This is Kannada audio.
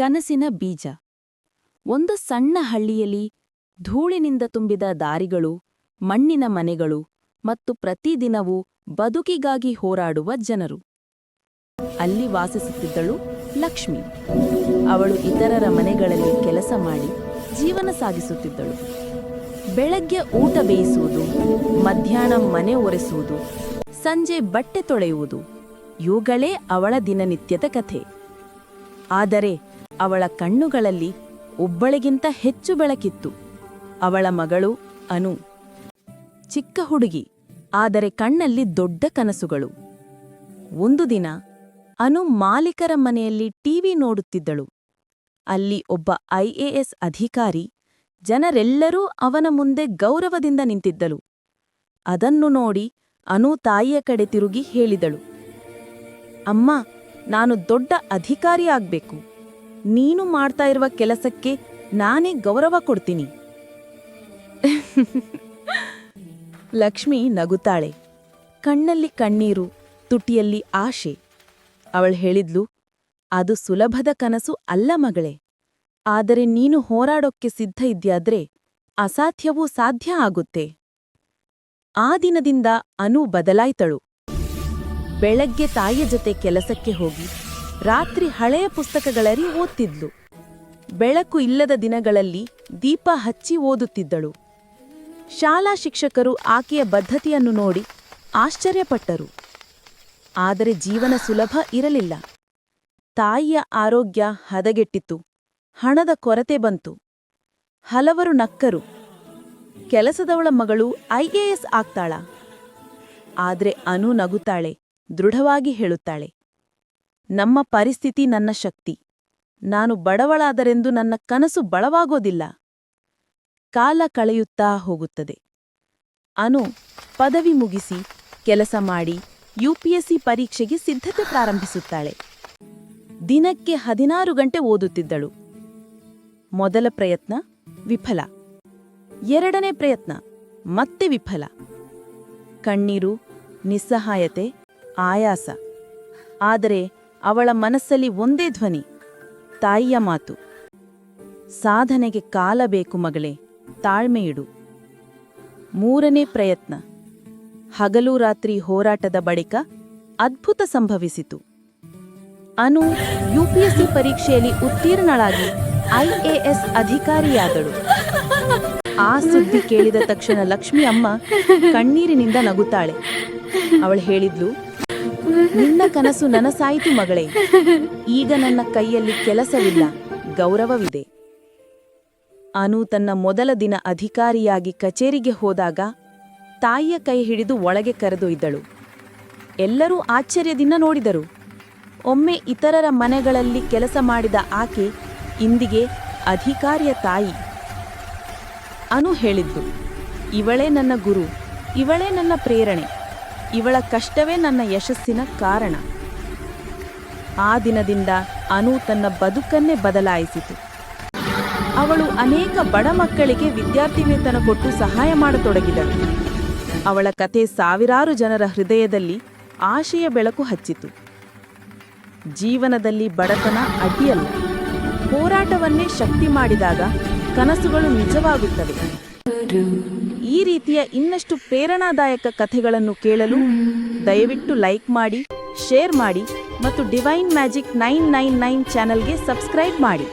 ಕನಸಿನ ಬೀಜ. ಒಂದು ಸಣ್ಣ ಹಳ್ಳಿಯಲ್ಲಿ ಧೂಳಿನಿಂದ ತುಂಬಿದ ದಾರಿಗಳು, ಮಣ್ಣಿನ ಮನೆಗಳು ಮತ್ತು ಪ್ರತಿದಿನವೂ ಬದುಕಿಗಾಗಿ ಹೋರಾಡುವ ಜನರು. ಅಲ್ಲಿ ವಾಸಿಸುತ್ತಿದ್ದಳು ಲಕ್ಷ್ಮಿ. ಅವಳು ಇತರರ ಮನೆಗಳಲ್ಲಿ ಕೆಲಸ ಮಾಡಿ ಜೀವನ ಸಾಗಿಸುತ್ತಿದ್ದಳು. ಬೆಳಗ್ಗೆ ಊಟ ಬೇಯಿಸುವುದು, ಮಧ್ಯಾಹ್ನ ಮನೆ ಒರೆಸುವುದು, ಸಂಜೆ ಬಟ್ಟೆ ತೊಳೆಯುವುದು, ಇವುಗಳೇ ಅವಳ ದಿನನಿತ್ಯದ ಕಥೆ. ಆದರೆ ಅವಳ ಕಣ್ಣುಗಳಲ್ಲಿ ಒಬ್ಬಳಿಗಿಂತ ಹೆಚ್ಚು ಬೆಳಕಿತ್ತು. ಅವಳ ಮಗಳು ಅನು. ಚಿಕ್ಕ ಹುಡುಗಿ, ಆದರೆ ಕಣ್ಣಲ್ಲಿ ದೊಡ್ಡ ಕನಸುಗಳು. ಒಂದು ದಿನ ಅನು ಮಾಲೀಕರ ಮನೆಯಲ್ಲಿ ಟಿವಿ ನೋಡುತ್ತಿದ್ದಳು. ಅಲ್ಲಿ ಒಬ್ಬ ಐಎಎಸ್ ಅಧಿಕಾರಿ ಜನರೆಲ್ಲರೂ ಅವನ ಮುಂದೆ ಗೌರವದಿಂದ ನಿಂತಿದ್ದಳು. ಅದನ್ನು ನೋಡಿ ಅನು ತಾಯಿಯ ಕಡೆ ತಿರುಗಿ ಹೇಳಿದಳು. ಅಮ್ಮ, ನಾನು ದೊಡ್ಡ ಅಧಿಕಾರಿ ಆಗ್ಬೇಕು. ನೀನು ಮಾಡ್ತಾ ಇರುವ ಕೆಲಸಕ್ಕೆ ನಾನೇ ಗೌರವ ಕೊಡ್ತೀನಿ. ಲಕ್ಷ್ಮಿ ನಗುತ್ತಾಳೆ. ಕಣ್ಣಲ್ಲಿ ಕಣ್ಣೀರು, ತುಟಿಯಲ್ಲಿ ಆಶೆ. ಅವಳು ಹೇಳಿದ್ಲು, ಅದು ಸುಲಭದ ಕನಸು ಅಲ್ಲ ಮಗಳೇ. ಆದರೆ ನೀನು ಹೋರಾಡೋಕ್ಕೆ ಸಿದ್ಧ ಇದ್ಯಾದ್ರೆ ಅಸಾಧ್ಯವೂ ಸಾಧ್ಯ ಆಗುತ್ತೆ. ಆ ದಿನದಿಂದ ಅನು ಬದಲಾಯ್ತಳು. ಬೆಳಗ್ಗೆ ತಾಯಿಯ ಜೊತೆ ಕೆಲಸಕ್ಕೆ ಹೋಗಿ ರಾತ್ರಿ ಹಳೆಯ ಪುಸ್ತಕಗಳರಿ ಓದ್ತಿದ್ಲು. ಬೆಳಕು ಇಲ್ಲದ ದಿನಗಳಲ್ಲಿ ದೀಪ ಹಚ್ಚಿ ಓದುತ್ತಿದ್ದಳು. ಶಾಲಾ ಶಿಕ್ಷಕರು ಆಕೆಯ ಬದ್ಧತೆಯನ್ನು ನೋಡಿ ಆಶ್ಚರ್ಯಪಟ್ಟರು. ಆದರೆ ಜೀವನ ಸುಲಭ ಇರಲಿಲ್ಲ. ತಾಯಿಯ ಆರೋಗ್ಯ ಹದಗೆಟ್ಟಿತು ಹಣದ ಕೊರತೆ ಬಂತು. ಹಲವರು ನಕ್ಕರು. ಕೆಲಸದವಳ ಮಗಳು ಐಎಎಸ್ ಆಗ್ತಾಳ. ಆದ್ರೆ ಅನು ನಗುತ್ತಾಳೆ, ದೃಢವಾಗಿ ಹೇಳುತ್ತಾಳೆ. ನಮ್ಮ ಪರಿಸ್ಥಿತಿ ನನ್ನ ಶಕ್ತಿ. ನಾನು ಬಡವಳಾದರೆಂದು ನನ್ನ ಕನಸು ಬಳವಾಗೋದಿಲ್ಲ ಕಾಲ ಕಳೆಯುತ್ತಾ ಹೋಗುತ್ತದೆ. ಅನು, ಪದವಿ ಮುಗಿಸಿ, ಕೆಲಸ ಮಾಡಿ, ಯುಪಿಎಸ್ಸಿ ಪರೀಕ್ಷೆಗೆ ಸಿದ್ಧತೆ ಪ್ರಾರಂಭಿಸುತ್ತಾಳೆ. ದಿನಕ್ಕೆ ಹದಿನಾರು ಗಂಟೆ ಓದುತ್ತಿದ್ದಳು. ಮೊದಲ ಪ್ರಯತ್ನ ವಿಫಲ. ಎರಡನೇ ಪ್ರಯತ್ನ ಮತ್ತೆ ವಿಫಲ. ಕಣ್ಣೀರು, ನಿಸ್ಸಹಾಯತೆ, ಆಯಾಸ. ಆದರೆ ಅವಳ ಮನಸ್ಸಲ್ಲಿ ಒಂದೇ ಧ್ವನಿ, ತಾಯಿಯ ಮಾತು. ಸಾಧನೆಗೆ ಕಾಲ ಬೇಕು ಮಗಳೇ, ತಾಳ್ಮೆಯಿಡು. ಮೂರನೇ ಪ್ರಯತ್ನ. ಹಗಲು ರಾತ್ರಿ ಹೋರಾಟದ ಬಳಿಕ ಅದ್ಭುತ ಸಂಭವಿಸಿತು. ಅನು ಯುಪಿಎಸ್ಸಿ ಪರೀಕ್ಷೆಯಲ್ಲಿ ಉತ್ತೀರ್ಣಳಾಗಿ ಐಎಎಸ್ ಅಧಿಕಾರಿಯಾದಳು. ಆ ಸುದ್ದಿ ಕೇಳಿದ ತಕ್ಷಣ ಲಕ್ಷ್ಮಿ ಅಮ್ಮ ಕಣ್ಣೀರಿನಿಂದ ನಗುತ್ತಾಳೆ. ಅವಳು ಹೇಳಿದ್ಲು ನಿನ್ನ ಕನಸು ನನಸಾಯಿತು ಮಗಳೇ. ಈಗ ನನ್ನ ಕೈಯಲ್ಲಿ ಕೆಲಸವಿಲ್ಲ, ಗೌರವವಿದೆ. ಅನು ತನ್ನ ಮೊದಲ ದಿನ ಅಧಿಕಾರಿಯಾಗಿ ಕಚೇರಿಗೆ ಹೋದಾಗ ತಾಯಿಯ ಕೈ ಹಿಡಿದು ಒಳಗೆ ಕರೆದೊಯ್ದಳು ಎಲ್ಲರೂ ಆಶ್ಚರ್ಯದಿಂದ ನೋಡಿದರು. ಒಮ್ಮೆ ಇತರರ ಮನೆಗಳಲ್ಲಿ ಕೆಲಸ ಮಾಡಿದ ಆಕೆ ಇಂದಿಗೆ ಅಧಿಕಾರಿಯ ತಾಯಿ. ಅನು ಹೇಳಿದ್ದು, ಇವಳೇ ನನ್ನ ಗುರು, ಇವಳೇ ನನ್ನ ಪ್ರೇರಣೆ. ಇವಳ ಕಷ್ಟವೇ ನನ್ನ ಯಶಸ್ಸಿನ ಕಾರಣ. ಆ ದಿನದಿಂದ ಅನು ತನ್ನ ಬದುಕನ್ನೇ ಬದಲಾಯಿಸಿತು. ಅವಳು ಅನೇಕ ಬಡ ಮಕ್ಕಳಿಗೆ ವಿದ್ಯಾರ್ಥಿ ವೇತನ ಕೊಟ್ಟು ಸಹಾಯ ಮಾಡತೊಡಗಿದಳು. ಅವಳ ಕಥೆ ಸಾವಿರಾರು ಜನರ ಹೃದಯದಲ್ಲಿ ಆಶೆಯ ಬೆಳಕು ಹಚ್ಚಿತು. ಜೀವನದಲ್ಲಿ ಬಡತನ ಅಡ್ಡಿಯಲ್ಲ. ಹೋರಾಟವನ್ನೇ ಶಕ್ತಿ ಮಾಡಿದಾಗ ಕನಸುಗಳು ನಿಜವಾಗುತ್ತವೆ. ಈ ರೀತಿಯ ಇನ್ನಷ್ಟು ಪ್ರೇರಣಾದಾಯಕ ಕಥೆಗಳನ್ನು ಕೇಳಲು ದಯವಿಟ್ಟು ಲೈಕ್ ಮಾಡಿ, ಶೇರ್ ಮಾಡಿ ಮತ್ತು divine magic nine nine nine ಚಾನಲ್ಗೆ ಸಬ್ಸ್ಕ್ರೈಬ್ ಮಾಡಿ.